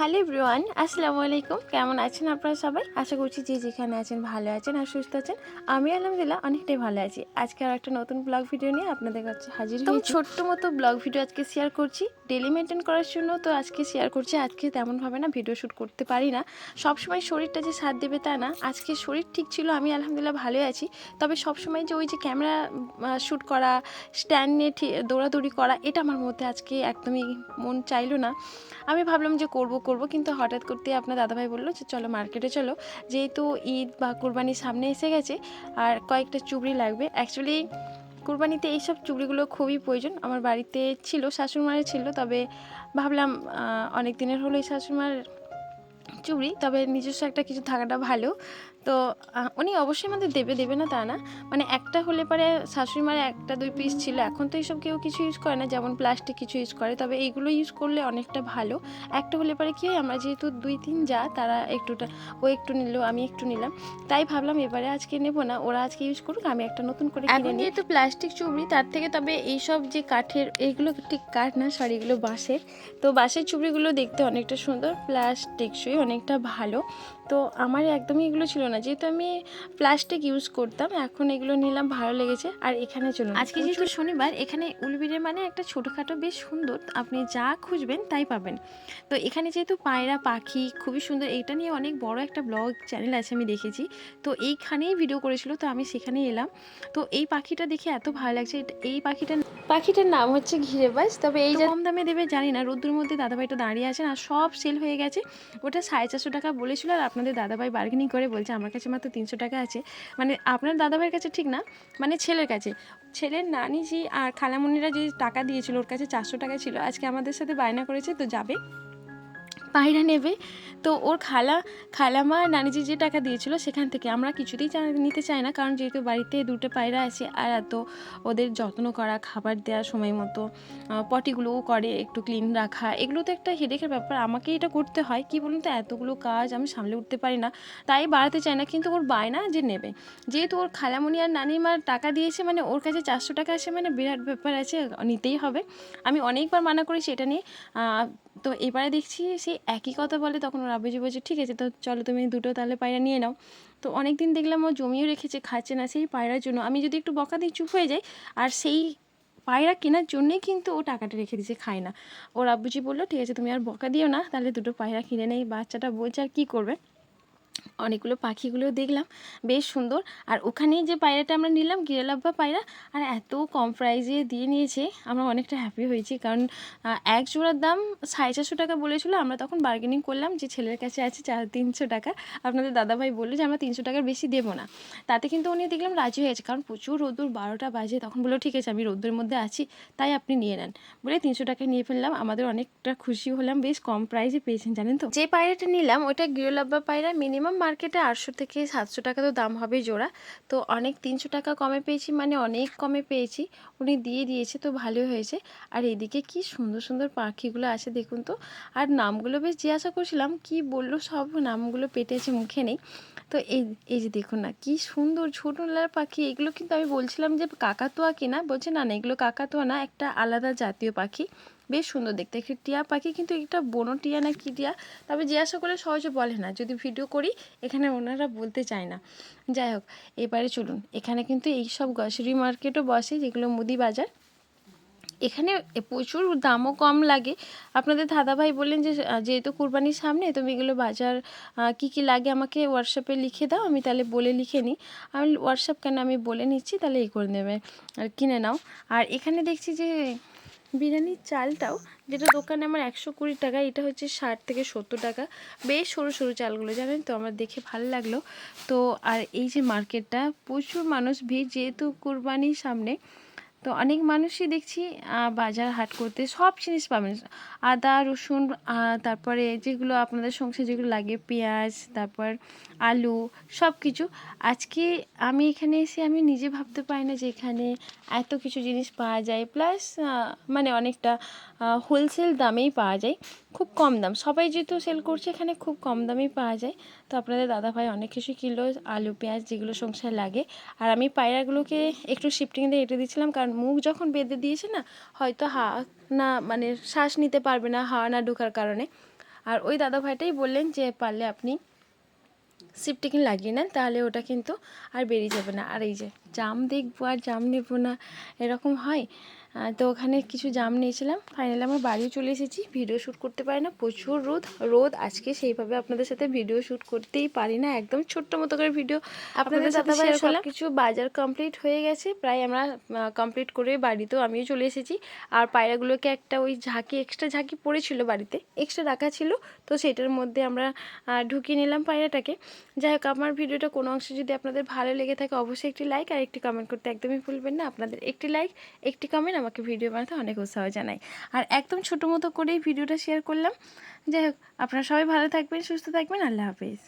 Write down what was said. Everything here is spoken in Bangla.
হ্যালো এভরিওয়ান আসসালামু আলাইকুম। কেমন আছেন আপনারা সবাই? আশা করছি যে যেখানে আছেন ভালো আছেন আর সুস্থ আছেন। আমি আলহামদুলিল্লাহ অনেকটাই ভালো আছি। আজকে আর একটা নতুন ব্লগ ভিডিও নিয়ে আপনাদের কাছে হাজির তো ছোট্ট মতো ব্লগ ভিডিও আজকে শেয়ার করছি। ডেলি মেনটেন করার জন্য তো আজকে শেয়ার করছি। আজকে তেমনভাবে না ভিডিও শ্যুট করতে পারি না। সবসময় শরীরটা যে সাথ দেবে তা না। আজকে শরীর ঠিক ছিল আমি আলহামদুলিল্লাহ ভালোই আছি। তবে সবসময় যে ওই যে ক্যামেরা শ্যুট করা স্ট্যান্ড নিয়ে দৌড়াদৌড়ি করা এটা আমার মধ্যে আজকে একদমই মন চাইলো না। আমি ভাবলাম যে করব করব, কিন্তু হঠাৎ করতে আপনার দাদাভাই বলল যে, চলো মার্কেটে চলো। যেহেতু ঈদ বা কুরবানির সামনে এসে গেছে, আর কয়েকটা চুবড়ি লাগবে। অ্যাকচুয়ালি কুরবানিতে এইসব চুবড়িগুলো খুবই প্রয়োজন। আমার বাড়িতে ছিল শাশুড়মায়ের ছিল, তবে ভাবলাম অনেক দিনের হলো এই শাশুড়মার চুবড়ি, তবে নিজস্ব একটা কিছু থাকাটা ভালো। তো উনি অবশ্যই আমাদের দেবে দেবে না তা না। মানে একটা হলে পরে শাশুড়ি মার একটা দুই পিস ছিল। এখন তো এইসব কেউ কিছু ইউজ করে না যেমন প্লাস্টিক কিছু ইউজ করে। তবে এইগুলো ইউজ করলে অনেকটা ভালো। একটা হলে পরে কি হয় আমরা যেহেতু দুই তিন যা তারা একটুটা ও একটু নিল আমি একটু নিলাম। তাই ভাবলাম এবারে আজকে নেব না। ওরা আজকে ইউজ করুক আমি একটা নতুন করে কিনে নিই। যেহেতু প্লাস্টিক চুবড়ি তার থেকে তবে এইসব যে কাঠের এইগুলো ঠিক কাঠ না সরি এগুলো বাঁশের। তো বাঁশের চুবড়িগুলো দেখতে অনেকটা সুন্দর প্লাস টেকসই অনেকটা ভালো। তো আমার একদমই এগুলো ছিল না। যেহেতু আমি প্লাস্টিক ইউজ করতাম এখন এগুলো নিলাম ভালো লেগেছে। আর এখানে চলুন আজকে যেহেতু শনিবার এখানে উলবিরে মানে একটা ছোটোখাটো বেশ সুন্দর আপনি যা খুঁজবেন তাই পাবেন। তো এখানে যেহেতু পায়রা পাখি খুবই সুন্দর এটা নিয়ে অনেক বড় একটা ব্লগ চ্যানেল আছে আমি দেখেছি। তো এইখানেই ভিডিও করেছিল তো আমি সেখানেই এলাম। তো এই পাখিটা দেখে এত ভালো লাগছে এই পাখিটা পাখিটার নাম হচ্ছে ঘিরেবাজ তবে এই যে কম দামে দেবে জানি না। রোদ্দুর মধ্যে দাদাভাইটা দাঁড়িয়ে আছেন আর সব সেল হয়ে গেছে। ওটা সাড়ে চারশো টাকা বলেছিল আর আপনাদের দাদাভাই বার্গেনিং করে বলছে আমার কাছে মাত্র তিনশো টাকা আছে। মানে আপনার দাদাভাইয়ের কাছে ঠিক না মানে ছেলের কাছে। ছেলের নানি জি আর খালামুনিরা যে টাকা দিয়েছিল ওর কাছে চারশো টাকা ছিল আজকে আমাদের সাথে বায়না করেছে তো যাবে। পায়রা নেবে। তো ওর খালা, খালামা নানিজি যে টাকা দিয়েছিল সেখান থেকে। আমরা কিছুতেই নিতে চাই না, কারণ যেহেতু বাড়িতে দুটো পায়রা আছে, আর এত ওদের যত্ন করা, খাবার দেওয়া সময় মতো পটিগুলোও করে একটু ক্লিন রাখা, এগুলো তো একটা হেডেকের ব্যাপার। আমাকে এটা করতে হয়, কি বলুন তো, এতগুলো কাজ আমি সামলে উঠতে পারি না। তাই বাড়াতে চাই না, কিন্তু ওর বায়না যে নেবে। যেহেতু ওর খালামণি আর নানিমার টাকা দিয়েছে মানে ওর কাছে চারশো টাকা আসে মানে বিরাট ব্যাপার আছে, নিতেই হবে। আমি অনেকবার মানা করেছি এটা নিয়ে। তো এবারে দেখছি সেই একই কথা বলে তখন ওর আব্বুজি বলছে, ঠিক আছে, তো চলো তুমি দুটো তাহলে পায়রা নিয়ে নাও। তো অনেক দিন দেখলাম ও জমিও রেখেছে, খাচ্ছে না সেই পায়রার জন্য। আমি যদি একটু বকা দিয়ে চুপ হয়ে যাই। আর সেই পায়রা কেনার জন্যেই কিন্তু ও টাকাটা রেখে দিয়েছে, খায় না। ওর আব্বুজি বলল, ঠিক আছে, তুমি আর বকা দিও না, তাহলে দুটো পায়রা কিনে নেই, বাচ্চাটা বলছে আর কী করবে? অনেকগুলো পাখিগুলো দেখলাম। বেশ সুন্দর। আর ওখানেই যে পায়রাটা আমরা নিলাম, গিরালাব্বা পায়রা, আর এত কম প্রাইজে দিয়ে নিয়েছে, আমরা অনেকটা হ্যাপি হয়েছি। কারণ এক জোড়ার দাম সাড়ে চারশো টাকা বলেছিল, আমরা তখন বার্গেনিং করলাম যে ছেলের কাছে আছে চার তিনশো টাকা। আপনাদের দাদাভাই বলল যে, আমরা তিনশো টাকার বেশি দেবো না। তাতে কিন্তু উনি দেখলাম রাজি হয়েছে, কারণ প্রচুর রোদ্দুর, বারোটা বাজে। তখন বলল, ঠিক আছে, আমি রোদ্দুর মধ্যে আছি, তাই আপনি নিয়ে নেন। বলে তিনশো টাকায় নিয়ে ফেললাম। আমাদের অনেকটা খুশি হলাম, বেশ কম প্রাইজে পেয়েছেন, জানেন তো? যে পায়রাটা নিলাম, ওটা গিরোলাব্বা পায়রা মিনিমাম মার্কেটে আটশো থেকে সাতশো টাকা তো দাম হবে জোড়া। তো অনেক তিনশো টাকা কমে পেয়েছি মানে অনেক কমে পেয়েছি। উনি দিয়ে দিয়েছে, তো ভালোই হয়েছে। আর এদিকে কি সুন্দর সুন্দর পাখিগুলো আছে, দেখুন তো। আর নামগুলো বেশ জিজ্ঞাসা করছিলাম, কি বলল সব? নামগুলো পেটেছে মুখে নেই। তো এই এই যে দেখুন না, কি সুন্দর ছোট লাল পাখি। এগুলো কিন্তু আমি বলছিলাম যে কাকাতুয়া কিনা? বলছে, না না, এগুলো কাকাতুয়া না, একটা আলাদা জাতীয় পাখি। বেশ সুন্দর দেখতে। একটি টিয়া পাখি কিন্তু এটা বনো টিয়া না কি টিয়া? তবে জিজ্ঞাসা করলে সহজে বলে না। যদি ভিডিও করি, এখানে ওনারা বলতে চায় না। যাই হোক, এবারে চলুন। এখানে কিন্তু এই সব গ্রসারি মার্কেটও বসে, যেগুলো মুদি বাজার। এখানে প্রচুর দামও কম লাগে। আপনাদের দাদাভাই বললেন যে যেহেতু কুরবানির সামনে তুমি এগুলো বাজার কী কী লাগে আমাকে হোয়াটসঅ্যাপে লিখে দাও। আমি তাহলে বলে লিখে নিই। আমি হোয়াটসঅ্যাপ কেন আমি বলে নিচ্ছি, তাহলে এই করে নেবে। আর কিনে নাও। আর এখানে দেখছি যে বিরিয়ানির চালটাও, যেটা দোকানে আমার একশো কুড়ি টাকা, এটা হচ্ছে ষাট থেকে সত্তর টাকা। বেশ সরু সরু চালগুলো, জানেন তো, আমার দেখে ভালো লাগল। তো আর এই যে মার্কেটটা, প্রচুর মানুষ ভিড়, যেহেতু কুরবানির সামনে তো অনেক মানুষই দেখছি বাজার হাট করতে সব জিনিস পাবেন। আদা, রসুন তারপরে যেগুলো আপনাদের সংসারে যেগুলো লাগে, পেঁয়াজ, তারপর আলু সব কিছু আজকে আমি এখানে এসে আমি নিজে ভাবতে পারি না যে এখানে এত কিছু জিনিস পাওয়া যায়। প্লাস মানে অনেকটা হোলসেল দামেই পাওয়া যায়, খুব কম দাম। সবাই যেহেতু সেল করছে, এখানে খুব কম দামেই পাওয়া যায়। তো আপনাদের দাদাভাই অনেক কিছু কিলো আলু, পেঁয়াজ যেগুলো সংসার লাগে। আর আমি পায়রাগুলোকে একটু শিফটিং দিয়ে এঁটে দিয়েছিলাম, কারণ মুখ যখন বেঁধে দিয়েছে না, হয়তো হা না মানে শ্বাস নিতে পারবে না হাওয়া না ঢোকার কারণে। আর ওই দাদা ভাইটাই বললেন যে, পারলে আপনি সিপটিকিন লাগিয়ে নেন, তাহলে ওটা কিন্তু আর বেরিয়ে যাবে না। আর এই যে, জাম দেখব আর জাম নেব না। এরকম হয়। তো ওখানে কিছু জাম নিয়েছিলাম। ফাইনালি আমার বাড়িও চলে এসেছি। ভিডিও শ্যুট করতে পারি না। প্রচুর রোদ। রোদ আজকে সেইভাবে আপনাদের সাথে ভিডিও শ্যুট করতেই পারি না। একদম ছোট্ট মতো করে ভিডিও আপনাদের সাথে শেয়ার করলাম। কিছু বাজার কমপ্লিট হয়ে গেছে। প্রায় আমরা কমপ্লিট করে বাড়িতেও আমিও চলে এসেছি। আর পায়রাগুলোকে একটা ওই ঝাঁকি এক্সট্রা ঝাঁকি পড়েছিল বাড়িতে। এক্সট্রা রাখা ছিল। তো সেটার মধ্যে আমরা ঢুকিয়ে নিলাম পায়রাটাকে। যাই হোক আমার ভিডিওটা কোনো অংশে যদি আপনাদের ভালো লেগে থাকে অবশ্যই একটি লাইক আর একটি কমেন্ট করতে একদমই ভুলবেন না। আপনাদের একটি লাইক একটি কমেন্ট আমাকে ভিডিও বানাতে অনেক উৎসাহ জানায়। আর একদম ছোটো মতো করেই ভিডিওটা শেয়ার করলাম। যাই হোক, আপনারা সবাই ভালো থাকবেন, সুস্থ থাকবেন, আল্লাহ হাফিজ।